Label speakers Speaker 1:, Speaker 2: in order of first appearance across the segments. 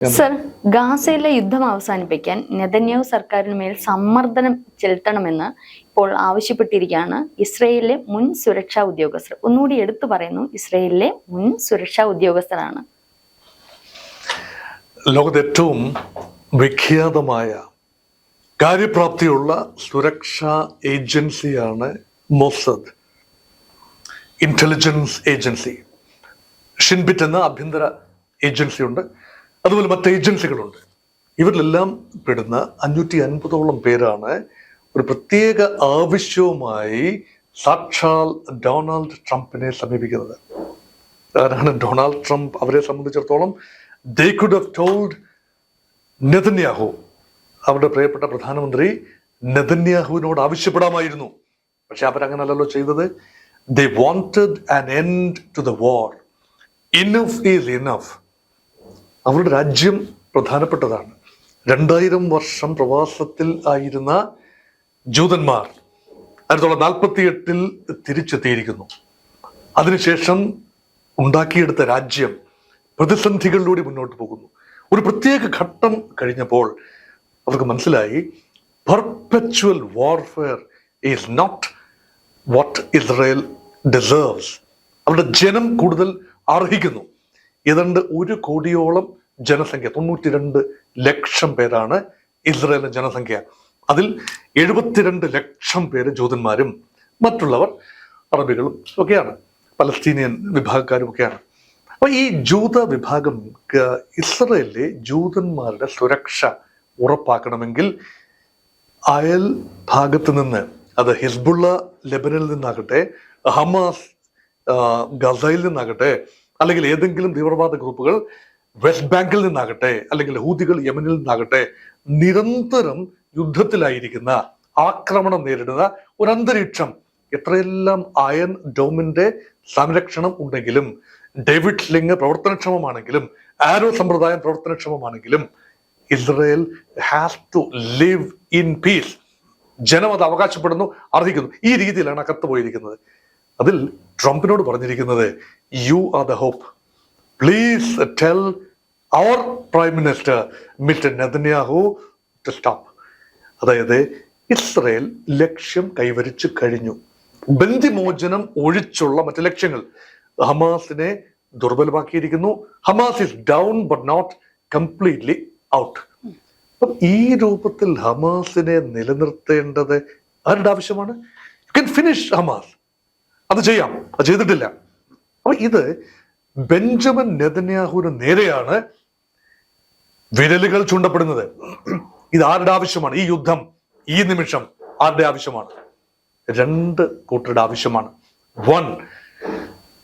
Speaker 1: Sir ഗാസയിലെ യുദ്ധം അവസാനിപ്പിക്കാൻ നെതന്യാഹു സർക്കാരിന് മേൽ സമ്മർദ്ദനം ചെലുത്തണമെന്ന് ഇപ്പോൾ ആവശ്യപ്പെട്ടിരിക്കുകയാണ് ഇസ്രയേലിലെ മുൻ സുരക്ഷാ ഉദ്യോഗസ്ഥർ. ഒന്നുകൂടി എടുത്തു പറയുന്നു ഇസ്രയേലിലെ മുൻ സുരക്ഷാ ഉദ്യോഗസ്ഥരാണ്.
Speaker 2: ലോകത്തെ ഏറ്റവും വിഖ്യാതമായ കാര്യപ്രാപ്തിയുള്ള സുരക്ഷാ ഏജൻസിയാണ് മൊസദ്. ഇന്റലിജൻസ് ഏജൻസി ഷിൻബിറ്റ് എന്ന ആഭ്യന്തര ഏജൻസി ഉണ്ട് അതുപോലെ മറ്റ് ഏജൻസികളുണ്ട്. ഇവരിലെല്ലാം പെടുന്ന അഞ്ഞൂറ്റി അൻപതോളം പേരാണ് ഒരു പ്രത്യേക ആവശ്യവുമായി സാക്ഷാൽ ഡൊണാൾഡ് ട്രംപിനെ സമീപിക്കുന്നത്. കാരണം ഡൊണാൾഡ് ട്രംപ്? അവരെ സംബന്ധിച്ചിടത്തോളം they could have told Netanyahu. അവരുടെ പ്രിയപ്പെട്ട പ്രധാനമന്ത്രി നെതന്യാഹുവിനോട് ആവശ്യപ്പെടാമായിരുന്നു. പക്ഷെ അവരങ്ങനല്ലല്ലോ ചെയ്തത്. They wanted an end to the war enough is enough അവരുടെ രാജ്യം പ്രധാനപ്പെട്ടതാണ്. രണ്ടായിരം വർഷം പ്രവാസത്തിൽ ആയിരുന്ന ജൂതന്മാർ ആയിരത്തി തൊള്ളായിരത്തി നാൽപ്പത്തി എട്ടിൽ തിരിച്ചെത്തിയിരിക്കുന്നു. അതിനുശേഷം ഉണ്ടാക്കിയെടുത്ത രാജ്യം പ്രതിസന്ധികളിലൂടെ മുന്നോട്ട് പോകുന്നു. ഒരു പ്രത്യേക ഘട്ടം കഴിഞ്ഞപ്പോൾ അവർക്ക് മനസ്സിലായി perpetual warfare is not what Israel deserves അവരുടെ ജനം കൂടുതൽ അർഹിക്കുന്നു ഏതാണ്ട് ഒരു കോടിയോളം ജനസംഖ്യ തൊണ്ണൂറ്റി രണ്ട് ലക്ഷം പേരാണ് ഇസ്രയേലിന്റെ ജനസംഖ്യ. അതിൽ എഴുപത്തിരണ്ട് ലക്ഷം പേര് ജൂതന്മാരും മറ്റുള്ളവർ അറബികളും ഒക്കെയാണ് പലസ്തീനിയൻ വിഭാഗക്കാരും ഒക്കെയാണ്. അപ്പൊ ഈ ജൂത വിഭാഗം ഇസ്രയേലിലെ ജൂതന്മാരുടെ സുരക്ഷ ഉറപ്പാക്കണമെങ്കിൽ അയൽ ഭാഗത്ത് നിന്ന് അത് ഹിസ്ബുള്ള ലെബനിൽ നിന്നാകട്ടെ ഹമാസ് ഗസയിൽ നിന്നാകട്ടെ അല്ലെങ്കിൽ ഏതെങ്കിലും തീവ്രവാദ ഗ്രൂപ്പുകൾ വെസ്റ്റ് ബാങ്കിൽ നിന്നാകട്ടെ അല്ലെങ്കിൽ ഹൂതികൾ യമനിൽ നിന്നാകട്ടെ നിരന്തരം യുദ്ധത്തിലായിരിക്കുന്ന ആക്രമണം നേരിടുന്ന ഒരു അന്തരീക്ഷം എത്രയെല്ലാം അയൺ ഡോമിന്റെ സംരക്ഷണം ഉണ്ടെങ്കിലും ഡേവിഡ് സ്ലിംഗ് പ്രവർത്തനക്ഷമമാണെങ്കിലും ആരോ സമ്പ്രദായം പ്രവർത്തനക്ഷമമാണെങ്കിലും Israel has to live in peace ജനം അത് അവകാശപ്പെടുന്നു അർഹിക്കുന്നു. ഈ രീതിയിലാണ് അകത്ത് കത്ത് പോയിരിക്കുന്നത്. അതിൽ ട്രംപിനോട് പറഞ്ഞിരിക്കുന്നത് you are the hope please tell our prime minister mister Netanyahu to stop അതായത് ഇസ്രയേൽ ലക്ഷ്യം കൈവരിച്ചു കഴിഞ്ഞു. ബന്ധിമോചനം ഒഴിച്ചുള്ള മറ്റു ലക്ഷ്യങ്ങൾ. ഹമാസിനെ ദുർബലമാക്കിയിരിക്കുന്നു. Hamas is down but not completely out അപ്പം ഈ രൂപത്തിൽ ഹമാസിനെ നിലനിർത്തേണ്ടത് ആരുടെ ആവശ്യമാണ്? You can finish Hamas. അത് ചെയ്യാം. അത് ചെയ്തിട്ടില്ല. അപ്പൊ ഇത് ബെഞ്ചമിൻ നെതന്യാഹുവിന് നേരെയാണ് വിരലുകൾ ചൂണ്ടപ്പെടുന്നത്. ഇത് ആരുടെ ആവശ്യമാണ്? ഈ യുദ്ധം ഈ നിമിഷം ആരുടെ ആവശ്യമാണ്? രണ്ട് കൂട്ടരുടെ ആവശ്യമാണ്. One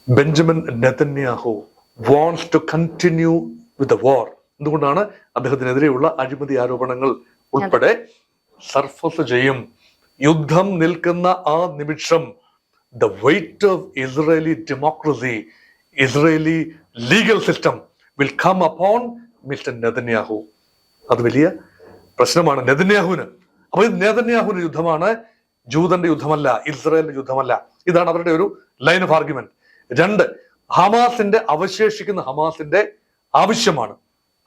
Speaker 2: Benjamin Netanyahu wants to continue with the war എന്തുകൊണ്ടാണ്? അദ്ദേഹത്തിനെതിരെയുള്ള അഴിമതി ആരോപണങ്ങൾ ഉൾപ്പെടെ സർഫസ് ചെയ്യും. യുദ്ധം നിൽക്കുന്ന ആ നിമിഷം the weight of Israeli democracy Israeli legal system will come upon mister Netanyahu അത് വലിയ പ്രശ്നമാണ് നെതന്യാഹുവിന്. അപ്പൊ ഇത് നെതന്യാഹുവിന്റെ യുദ്ധമാണ് ജൂതന്റെ യുദ്ധമല്ല ഇസ്രായേലിന്റെ യുദ്ധമല്ല. ഇതാണ് അവരുടെ ഒരു ലൈൻ ഓഫ് ആർഗ്യുമെന്റ് രണ്ട് ഹമാസിന്റെ അവശേഷിക്കുന്ന ഹമാസിന്റെ ആവശ്യമാണ്.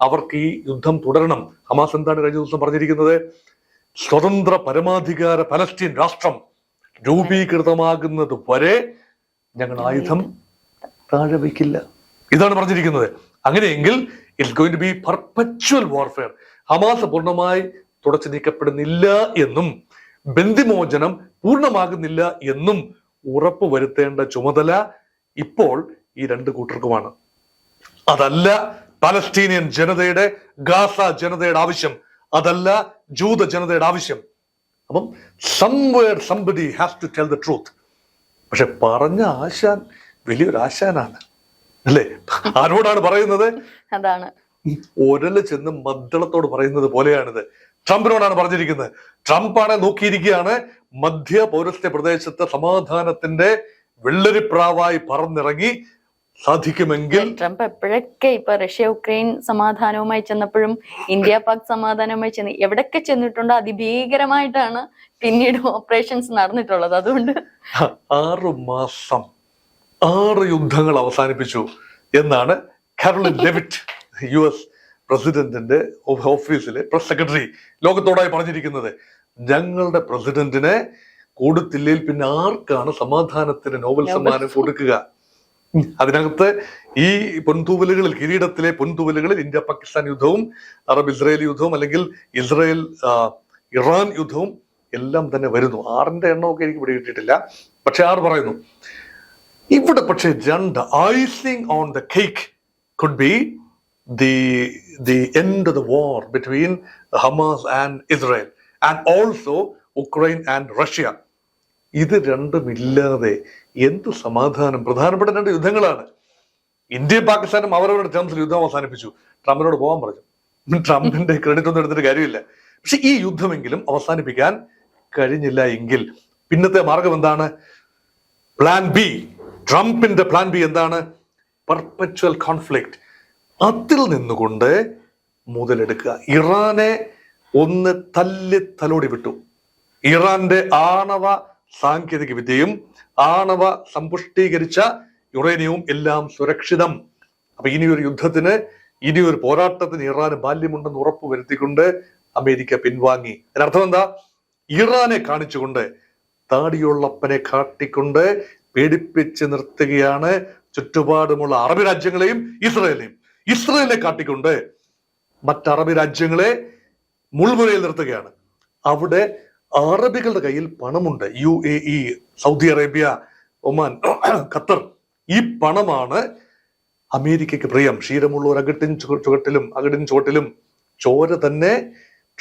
Speaker 2: അവർക്ക് ഈ യുദ്ധം തുടരണം. ഹമാസ് എന്താണ് കഴിഞ്ഞ ദിവസം പറഞ്ഞിരിക്കുന്നത്? സ്വതന്ത്ര പരമാധികാര പലസ്തീൻ രാഷ്ട്രം രൂപീകൃതമാകുന്നത് വരെ ഞങ്ങൾ ആയുധം താഴെ വയ്ക്കില്ല. ഇതാണ് പറഞ്ഞിരിക്കുന്നത്. അങ്ങനെയെങ്കിൽ it going to be perpetual warfare Hamas പൂർണമായി തുടച്ചു നീക്കപ്പെടുന്നില്ല എന്നും ബന്ധിമോചനം പൂർണമാകുന്നില്ല എന്നും ഉറപ്പ് വരുത്തേണ്ട ചുമതല ഇപ്പോൾ ഈ രണ്ട് കൂട്ടർക്കുമാണ്. അതല്ല പലസ്തീനിയൻ ജനതയുടെ ഗാസ ജനതയുടെ ആവശ്യം അതല്ല ജൂത ജനതയുടെ ആവശ്യം. അപ്പം somewhere somebody has to tell the truth പക്ഷെ പറഞ്ഞ ആശാൻ വലിയൊരു ആശാനാണ് അല്ലേ? ആരോടാണ് പറയുന്നത്?
Speaker 1: അതാണ്.
Speaker 2: ഒരൽ ചെന്ന് മദ്ദളത്തോട് പറയുന്നത് പോലെയാണിത്. ട്രംപിനോടാണ് പറഞ്ഞിരിക്കുന്നത്. ട്രംപാണ് നോക്കിയിരിക്കുകയാണ്. മധ്യ പൗരസ്ത്യ പ്രദേശത്തെ സമാധാനത്തിന്റെ വെള്ളരിപ്രാവായി പറന്നിറങ്ങി സാധിക്കുമെങ്കിൽ
Speaker 1: ട്രംപ് എപ്പോഴൊക്കെ ഇപ്പൊ റഷ്യ ഉക്രൈൻ സമാധാനവുമായി ചെന്നപ്പോഴും ഇന്ത്യ പാക് സമാധാനവുമായി ചെന്ന് എവിടൊക്കെ ചെന്നിട്ടുണ്ടോ അതിഭീകരമായിട്ടാണ് പിന്നീട് ഓപ്പറേഷൻസ് നടന്നിട്ടുള്ളത് അതുകൊണ്ട്
Speaker 2: ആറ് മാസം ആറ് യുദ്ധങ്ങൾ അവസാനിപ്പിച്ചു എന്നാണ് കാരോളിൻ ലെവിറ്റ് യു എസ് പ്രസിഡന്റിന്റെ ഓഫീസിലെ പ്രസ് സെക്രട്ടറി ലോകത്തോടായി പറഞ്ഞിരിക്കുന്നത് ഞങ്ങളുടെ പ്രസിഡന്റിനെ കൊടുത്തില്ലെങ്കിൽ പിന്നെ ആർക്കാണ് സമാധാനത്തിന് നോബൽ സമ്മാനം കൊടുക്കുക. അതിനകത്ത് ഈ പൊൻതൂവലുകളിൽ കിരീടത്തിലെ പൊൻതൂവലുകളിൽ ഇന്ത്യ പാകിസ്ഥാൻ യുദ്ധവും അറബ് ഇസ്രായേൽ യുദ്ധവും അല്ലെങ്കിൽ ഇസ്രായേൽ ഇറാൻ യുദ്ധവും എല്ലാം തന്നെ വരുന്നു. ആറിന്റെ എണ്ണമൊക്കെ എനിക്ക് ഇവിടെ കിട്ടിയിട്ടില്ല. പക്ഷെ ആറ് പറയുന്നു ഇവിടെ പക്ഷേ രണ്ട് icing on the cake could be the the end the war between Hamas and Israel and also Ukraine and Russia ഇത് രണ്ടുമില്ലാതെ എന്ത് സമാധാനം? പ്രധാനപ്പെട്ട രണ്ട് യുദ്ധങ്ങളാണ്. ഇന്ത്യയും പാകിസ്ഥാനും അവരവരുടെ ടേംസിൽ യുദ്ധം അവസാനിപ്പിച്ചു. ട്രംപിനോട് പോകാൻ പറഞ്ഞു. ട്രംപിന്റെ ക്രെഡിറ്റ് ഒന്നും എടുത്തിട്ട് കാര്യമില്ല. പക്ഷെ ഈ യുദ്ധമെങ്കിലും അവസാനിപ്പിക്കാൻ കഴിഞ്ഞില്ല എങ്കിൽ പിന്നത്തെ മാർഗം എന്താണ്? പ്ലാൻ ബി ട്രംപിന്റെ പ്ലാൻ ബി എന്താണ്? പെർപ്പച്വൽ കോൺഫ്ലിക്റ്റ് അതിൽ നിന്നുകൊണ്ട് മുതലെടുക്കുക. ഇറാനെ ഒന്ന് തല്ലി തലോടി വിട്ടു. ഇറാന്റെ ആണവ സാങ്കേതിക വിദ്യയും ആണവ സമ്പുഷ്ടീകരിച്ച യുറേനിയവും എല്ലാം സുരക്ഷിതം. അപ്പൊ ഇനിയൊരു യുദ്ധത്തിന് ഇനി ഒരു പോരാട്ടത്തിന് ഇറാന് ബാല്യമുണ്ടെന്ന് ഉറപ്പ് വരുത്തിക്കൊണ്ട് അമേരിക്ക പിൻവാങ്ങി. അതിനർത്ഥം എന്താ? ഇറാനെ കാണിച്ചുകൊണ്ട് താടിയുള്ളപ്പനെ കാട്ടിക്കൊണ്ട് പേടിപ്പിച്ച് നിർത്തുകയാണ് ചുറ്റുപാടുമുള്ള അറബ് രാജ്യങ്ങളെയും ഇസ്രയേലിനെയും. ഇസ്രയേലിനെ കാട്ടിക്കൊണ്ട് മറ്റ് അറബ് രാജ്യങ്ങളെ മുൾമുനയിൽ നിർത്തുകയാണ്. അവിടെ അറബികളുടെ കയ്യിൽ പണമുണ്ട്. U A E Saudi Arabia Oman Qatar. ഈ പണമാണ് അമേരിക്കയ്ക്ക് പ്രിയം. ക്ഷീരമുള്ളവർ അകട്ടിൻ ചുവട്ടിലും അകട്ടിൻ ചുവട്ടിലും ചോര തന്നെ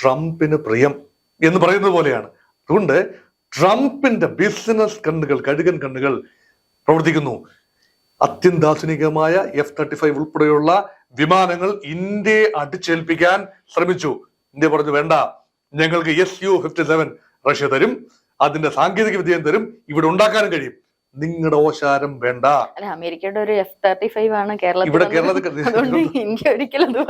Speaker 2: ട്രംപിന് പ്രിയം എന്ന് പറയുന്നത് പോലെയാണ്. അതുകൊണ്ട് ട്രംപിന്റെ ബിസിനസ് കണ്ണുകൾ കഴുകൻ കണ്ണുകൾ പ്രവർത്തിക്കുന്നു. അത്യന്താധുനികമായ എഫ് തേർട്ടി ഫൈവ് ഉൾപ്പെടെയുള്ള വിമാനങ്ങൾ ഇന്ത്യയെ അടിച്ചേൽപ്പിക്കാൻ ശ്രമിച്ചു. ഇന്ത്യ പറഞ്ഞു വേണ്ട ഞങ്ങൾക്ക് S U fifty seven Russia തരും. അതിന്റെ സാങ്കേതിക വിദ്യയും തരും? ഇവിടെ ഉണ്ടാക്കാനും കഴിയും. നിങ്ങളുടെ ഓശാരം വേണ്ട.
Speaker 1: അമേരിക്കയുടെ ഒരു എഫ് തേർട്ടി ഫൈവ് ആണ് കേരളത്തിൽ
Speaker 2: ഇവിടെ കേരളത്തിൽ
Speaker 1: ഇന്ത്യ ഒരിക്കലും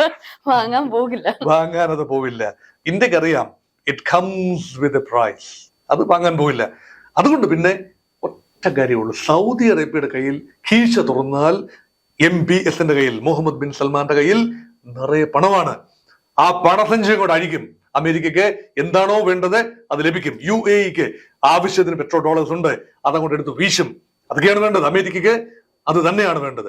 Speaker 1: വാങ്ങാൻ പോകില്ല.
Speaker 2: വാങ്ങാൻ അത് പോവില്ല. ഇന്ത്യയ്ക്ക് അറിയാം it comes with a price അത് വാങ്ങാൻ പോവില്ല. അതുകൊണ്ട് പിന്നെ ഒറ്റ കാര്യമുള്ളൂ. സൗദി അറേബ്യയുടെ കയ്യിൽ കീശ തുറന്നാൽ എം പി എസിന്റെ കയ്യിൽ മുഹമ്മദ് ബിൻ സൽമാന്റെ കയ്യിൽ നിറയെ പണമാണ്. ആ പണസഞ്ചയം കൊണ്ട് അഴിക്കും. അമേരിക്കയ്ക്ക് എന്താണോ വേണ്ടത് അത് ലഭിക്കും. യു എ ഇക്ക് ആവശ്യത്തിന് പെട്രോൾ ഡോളേഴ്സ് ഉണ്ട്. അതങ്ങോട്ട് എടുത്ത് വീശും. അതൊക്കെയാണ് വേണ്ടത്. അമേരിക്കയ്ക്ക് അത് തന്നെയാണ് വേണ്ടത്.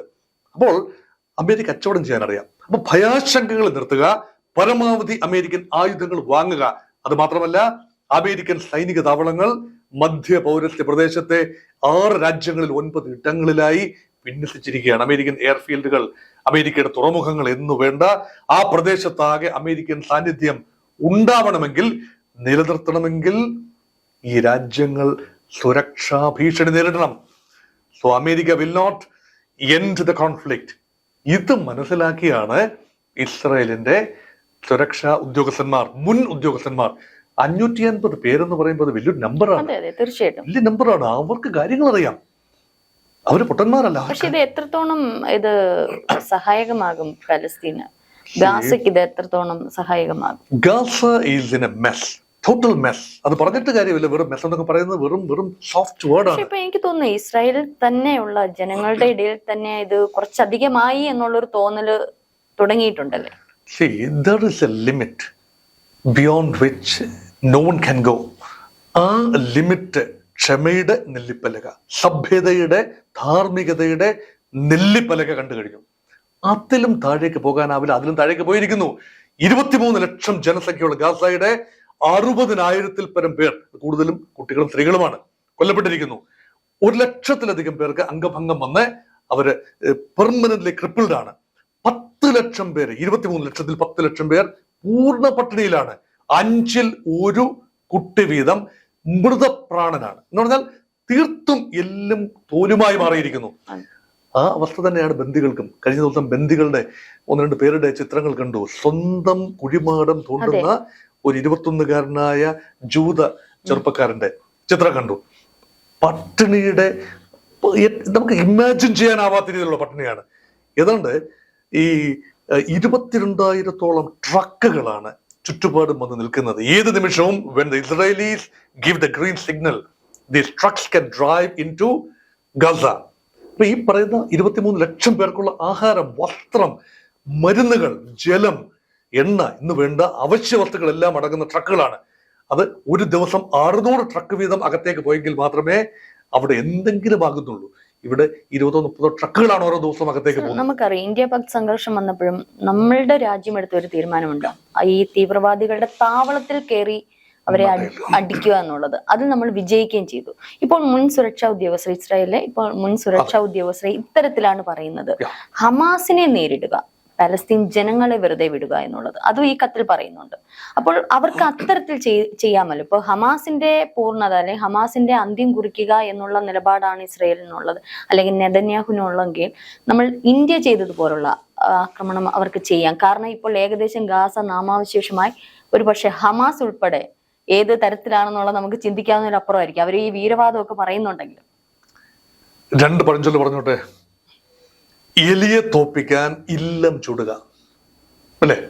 Speaker 2: അപ്പോൾ അമേരിക്ക കച്ചവടം ചെയ്യാൻ അറിയാം അപ്പൊ ഭയാശങ്കകൾ നിർത്തുക പരമാവധി അമേരിക്കൻ ആയുധങ്ങൾ വാങ്ങുക. അത് മാത്രമല്ല അമേരിക്കൻ സൈനിക താവളങ്ങൾ മധ്യ പൗരസ്ത്യ പ്രദേശത്തെ ആറ് രാജ്യങ്ങളിൽ ഒൻപത് ഇടങ്ങളിലായി വിന്യസിച്ചിരിക്കുകയാണ് അമേരിക്കൻ എയർഫീൽഡുകൾ. അമേരിക്കയുടെ തുറമുഖങ്ങൾ എന്നു വേണ്ട ആ പ്രദേശത്താകെ അമേരിക്കൻ സാന്നിധ്യം ഉണ്ടാവണമെങ്കിൽ നിലനിർത്തണമെങ്കിൽ ഈ രാജ്യങ്ങൾ സുരക്ഷാ ഭീഷണി നേരിടണം. So America will not end the conflict ഇത് മനസ്സിലാക്കിയാണ് ഇസ്രയേലിന്റെ സുരക്ഷാ ഉദ്യോഗസ്ഥന്മാർ മുൻ ഉദ്യോഗസ്ഥന്മാർ. അഞ്ഞൂറ്റി അൻപത് പേരെന്ന് പറയുമ്പോൾ വലിയൊരു നമ്പറാണ്.
Speaker 1: തീർച്ചയായിട്ടും.
Speaker 2: വലിയ നമ്പറാണ്. അവർക്ക് കാര്യങ്ങൾ അറിയാം അവർ പൊട്ടന്മാരല്ല.
Speaker 1: പക്ഷെ ഇത് എത്രത്തോളം ഇത് സഹായകമാകും പലസ്തീന് ഗാസയ്ക്ക് ഇത് എത്രത്തോളം സഹായകമാകും?
Speaker 2: Gaza is in a mess total mess അത് പറഞ്ഞിട്ട് കാര്യമില്ല വെറും മെസ് എന്നൊക്കെ പറയുന്നത് വെറും വെറും സോഫ്റ്റ്
Speaker 1: വേർഡ്
Speaker 2: വേർഡാണ്
Speaker 1: ഇപ്പൊ എനിക്ക് തോന്നുന്നു ഇസ്രായേലിൽ തന്നെയുള്ള ജനങ്ങളുടെ ഇടയിൽ തന്നെ ഇത് കുറച്ചധികമായി എന്നുള്ളൊരു തോന്നൽ തുടങ്ങിയിട്ടുണ്ടല്ലേ?
Speaker 2: See, there is a limit beyond which no one can go. ആ ലിമിറ്റ് ക്ഷമയുടെ നെല്ലിപ്പലക സഭ്യതയുടെ ധാർമ്മികതയുടെ നെല്ലിപ്പലക കണ്ടു കഴിഞ്ഞു അതിലും താഴേക്ക് പോകാനാവില്ല. അതിലും താഴേക്ക് പോയിരിക്കുന്നു. ഇരുപത്തിമൂന്ന് ലക്ഷം ജനസംഖ്യയുള്ള ഗാസയുടെ അറുപതിനായിരത്തിൽ പരം പേർ കൂടുതലും കുട്ടികളും സ്ത്രീകളുമാണ് കൊല്ലപ്പെട്ടിരിക്കുന്നു. ഒരു ലക്ഷത്തിലധികം പേർക്ക് അംഗഭംഗം വന്ന് അവർ പെർമനന്റ്ലി ക്രിപ്പിൾഡ് ആണ് പത്ത് ലക്ഷം പേര് ഇരുപത്തിമൂന്ന് ലക്ഷത്തിൽ പത്ത് ലക്ഷം പേർ പൂർണ പട്ടിണിയിലാണ്. അഞ്ചിൽ ഒരു കുട്ടി വീതം മൃതപ്രാണനാണ്. എന്ന് പറഞ്ഞാൽ തീർത്തും എല്ലും തോലുമായി മാറിയിരിക്കുന്നു. ആ അവസ്ഥ തന്നെയാണ് ബന്ദികൾക്കും. കഴിഞ്ഞ ദിവസം ബന്ദികളുടെ ഒന്ന് രണ്ട് പേരുടെ ചിത്രങ്ങൾ കണ്ടു. സ്വന്തം കുഴിമാടം തോണ്ടുന്ന ഒരു ഇരുപത്തൊന്നുകാരനായ ജൂത ചെറുപ്പക്കാരന്റെ ചിത്രം കണ്ടു. പട്ടിണിയുടെ നമുക്ക് ഇമാജിൻ ചെയ്യാനാവാത്ത രീതിയിലുള്ള പട്ടിണിയാണ്. ഏതാണ്ട് ഈ ഇരുപത്തിരണ്ടായിരത്തോളം ട്രക്കുകളാണ് ചുറ്റുപാടും വന്ന് നിൽക്കുന്നത്. ഏത് നിമിഷവും when the Israelis give the green signal these trucks can drive into Gaza അപ്പൊ ഈ പറയുന്ന ഇരുപത്തിമൂന്ന് ലക്ഷം പേർക്കുള്ള ആഹാരം വസ്ത്രം മരുന്നുകൾ ജലം എണ്ണ ഇന്ന് വേണ്ട അവശ്യ വസ്തുക്കളെല്ലാം അടങ്ങുന്ന ട്രക്കുകളാണ്. അത് ഒരു ദിവസം അറുന്നൂറ് ട്രക്ക് വീതം അകത്തേക്ക് പോയെങ്കിൽ മാത്രമേ അവിടെ എന്തെങ്കിലും ആകുന്നുള്ളൂ. ഇവിടെ ഇരുപതോ മുപ്പതോ ട്രക്കുകളാണ് ഓരോ ദിവസം അകത്തേക്ക് പോകുന്നത്.
Speaker 1: നമുക്കറിയാം ഇന്ത്യ പാക് സംഘർഷം വന്നപ്പോഴും നമ്മളുടെ രാജ്യം എടുത്ത ഒരു തീരുമാനമുണ്ട്. ഈ തീവ്രവാദികളുടെ താവളത്തിൽ കയറി അവരെ അടി- അടിക്കുക എന്നുള്ളത്. അത് നമ്മൾ വിജയിക്കുകയും ചെയ്തു. ഇപ്പോൾ മുൻ സുരക്ഷാ ഉദ്യോഗസ്ഥർ ഇസ്രായേലിലെ ഇപ്പോൾ മുൻ സുരക്ഷാ ഉദ്യോഗസ്ഥർ ഇത്തരത്തിലാണ് പറയുന്നത്. ഹമാസിനെ നേരിടുക പലസ്തീൻ ജനങ്ങളെ വെറുതെ വിടുക എന്നുള്ളത്. അതും ഈ കത്തിൽ പറയുന്നുണ്ട്. അപ്പോൾ അവർക്ക് അത്തരത്തിൽ ചെയ്യാമല്ലോ. ഇപ്പോൾ ഹമാസിന്റെ പൂർണത അല്ലെങ്കിൽ ഹമാസിന്റെ അന്ത്യം കുറിക്കുക എന്നുള്ള നിലപാടാണ് ഇസ്രയേലിനുള്ളത്. അല്ലെങ്കിൽ നെതന്യാഹുവിനുള്ളെങ്കിൽ നമ്മൾ ഇന്ത്യ ചെയ്തതുപോലുള്ള ആക്രമണം അവർക്ക് ചെയ്യാം. കാരണം ഇപ്പോൾ ഏകദേശം ഗാസ നാമാവശേഷമായി ഒരു പക്ഷെ ഹമാസ് ഉൾപ്പെടെ ഏത് തരത്തിലാണെന്നുള്ളത് നമുക്ക് ചിന്തിക്കാവുന്നതിനപ്പുറമായിരിക്കും അവർ ഈ വീരവാദമൊക്കെ പറയുന്നുണ്ടെങ്കിലും.
Speaker 2: രണ്ട് പഴഞ്ചൊല്ല് പറഞ്ഞോട്ടെ. എലിയെ തോപ്പിക്കാൻ ഇല്ലം ചുടുക. അല്ലേ?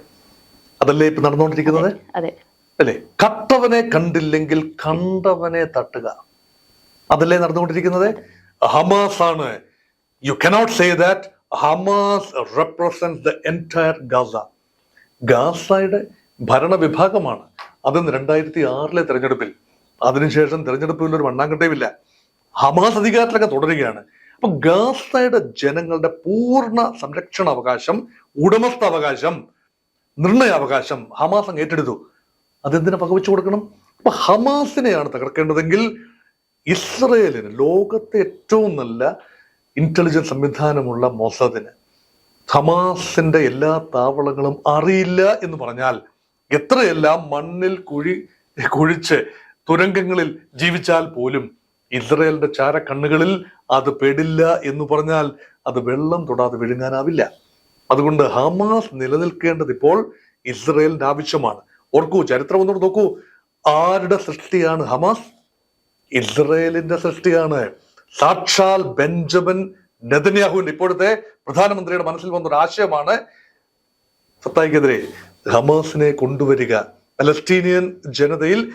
Speaker 2: അതല്ലേ ഇപ്പൊ നടന്നുകൊണ്ടിരിക്കുന്നത്?
Speaker 1: അതെ
Speaker 2: അല്ലേ? കട്ടവനെ കണ്ടില്ലെങ്കിൽ കണ്ടവനെ തട്ടുക. അതല്ലേ നടന്നുകൊണ്ടിരിക്കുന്നത്? ഹമാസ് ആണ്. You cannot say that Hamas represent the entire Gaza. ഗാസയുടെ ഭരണവിഭാഗമാണ്. അതിന്ന് രണ്ടായിരത്തി ആറിലെ തെരഞ്ഞെടുപ്പിൽ. അതിനുശേഷം തെരഞ്ഞെടുപ്പിൽ ഒരു മണ്ണാങ്കട്ടയുമില്ല ഹമാസ് അധികാരത്തിലൊക്കെ തുടരുകയാണ്. അപ്പൊ ഗാസയുടെ ജനങ്ങളുടെ പൂർണ സംരക്ഷണ അവകാശം ഉടമസ്ഥാവകാശം നിർണയാവകാശം ഹമാസ് അങ്ങ് ഏറ്റെടുത്തു. അതെന്തിനാ പകവച്ചു കൊടുക്കണം? അപ്പൊ ഹമാസിനെയാണ് തകർക്കേണ്ടതെങ്കിൽ ഇസ്രയേലിന് ലോകത്തെ ഏറ്റവും നല്ല ഇന്റലിജൻസ് സംവിധാനമുള്ള മൊസദിന് ഹമാസിന്റെ എല്ലാ താവളങ്ങളും അറിയില്ല എന്ന് പറഞ്ഞാൽ എത്രയെല്ലാം മണ്ണിൽ കുഴി കുഴിച്ച് തുരങ്കങ്ങളിൽ ജീവിച്ചാൽ പോലും ഇസ്രയേലിന്റെ ചാരക്കണ്ണുകളിൽ അത് പെടില്ല എന്ന് പറഞ്ഞാൽ അത് വെള്ളം തൊടാതെ വിഴുങ്ങാനാവില്ല. അതുകൊണ്ട് ഹമാസ് നിലനിൽക്കേണ്ടത് ഇപ്പോൾ ഇസ്രയേലിന്റെ ആവശ്യമാണ്. ഓർക്കൂ ചരിത്രം ഒന്നുകൂടെ നോക്കൂ. ആരുടെ സൃഷ്ടിയാണ് ഹമാസ്? ഇസ്രയേലിന്റെ സൃഷ്ടിയാണ്. സാക്ഷാൽ ബെഞ്ചമിൻ നെതന്യാഹുവിന്റെ ഇപ്പോഴത്തെ പ്രധാനമന്ത്രിയുടെ മനസ്സിൽ വന്ന ഒരു ആശയമാണ് ഹമാസിനെ കൊണ്ടുവരിക. പലസ്തീനിയൻ ജനതയിൽ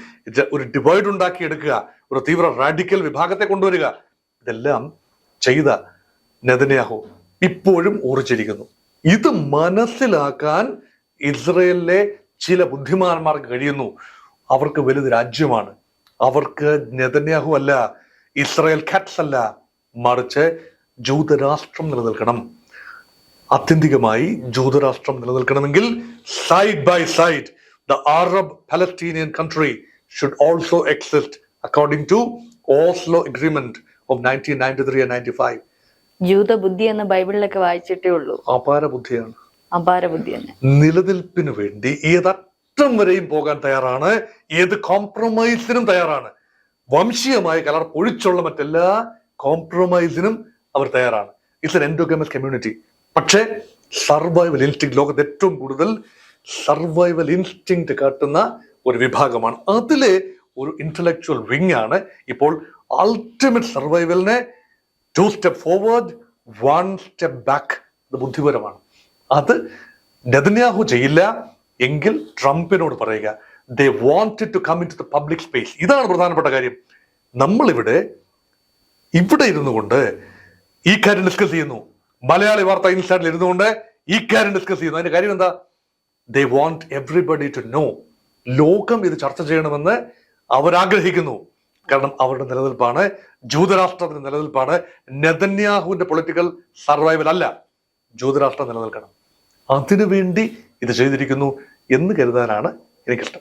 Speaker 2: ഒരു ഡിവൈഡ് ഉണ്ടാക്കിയെടുക്കുക. ഒരു തീവ്ര റാഡിക്കൽ വിഭാഗത്തെ കൊണ്ടുവരിക. ഇതെല്ലാം ചെയ്ത നെതന്യാഹു ഇപ്പോഴും ഊറിച്ചിരിക്കുന്നു ഇത് മനസ്സിലാക്കാൻ ഇസ്രയേലിലെ ചില ബുദ്ധിമാന്മാർക്ക് കഴിയുന്നു. അവർക്ക് വലുത് രാജ്യമാണ്. അവർക്ക് നെതന്യാഹു അല്ല ഇസ്രയേൽ കാറ്റ്സ് അല്ല. മറിച്ച് ജൂതരാഷ്ട്രം നിലനിൽക്കണം. ആത്യന്തികമായി ജൂതരാഷ്ട്രം നിലനിൽക്കണമെങ്കിൽ side by side the Arab Palestinian country should also exist according to Oslo agreement of nineteen ninety three ninety five
Speaker 1: ജൂതബുദ്ധി എന്ന് ബൈബിളിലൊക്കെ വായിച്ചിട്ടേ ഉള്ളൂ.
Speaker 2: അപാര ബുദ്ധിയാണ്.
Speaker 1: അപാര ബുദ്ധി തന്നെ.
Speaker 2: നിലനിൽപ്പിന് വേണ്ടി ഏതറ്റം വരെയും പോകാൻ തയ്യാറാണ് ഏത് കോംപ്രമൈസിനും തയ്യാറാണ്. വംശീയമായ കലർ പൊഴിച്ചുള്ള മറ്റെല്ലാ കോംപ്രമൈസിനും അവർ തയ്യാറാണ്. ഇറ്റ്സ് എൻ എൻഡോഗമസ് കമ്മ്യൂണിറ്റി പക്ഷേ സർവൈവൽ ഇൻസ്റ്റിങ് ലോകത്ത് ഏറ്റവും കൂടുതൽ സർവൈവൽ ഇൻസ്റ്റിങ് കാട്ടുന്ന ഒരു വിഭാഗമാണ്. അതിലെ ഒരു ഇന്റലക്ച്വൽ വിങ് ആണ് ഇപ്പോൾ ultimate സർവൈവലിനെ two step forward one step back അത് ബുദ്ധിപരമാണ്. അത് നെതന്യാഹു ചെയ്യില്ല എങ്കിൽ ട്രംപിനോട് പറയുക they want to come into the public space ഇതാണ് പ്രധാനപ്പെട്ട കാര്യം. നമ്മളിവിടെ ഇവിടെ ഇരുന്നു കൊണ്ട് ഈ കാര്യം ഡിസ്കസ് ചെയ്യുന്നു. മലയാളി വാർത്ത ഇൻസ്റ്റാറ്റിൽ ഇരുന്നുകൊണ്ട് ഈ കാര്യം ഡിസ്കസ് ചെയ്യുന്നു. അതിന്റെ കാര്യം എന്താ? They want everybody to know ലോകം ഇത് ചർച്ച ചെയ്യണമെന്ന് അവരാഗ്രഹിക്കുന്നു കാരണം അവരുടെ നിലനിൽപ്പാണ്. ജൂതരാഷ്ട്രത്തിന്റെ നിലനിൽപ്പാണ്. നെതന്യാഹുവിന്റെ പൊളിറ്റിക്കൽ സർവൈവൽ അല്ല. ജൂതരാഷ്ട്രം നിലനിൽക്കണം. അതിനുവേണ്ടി ഇത് ചെയ്തിരിക്കുന്നു എന്ന് കരുതാനാണ് എനിക്കിഷ്ടം.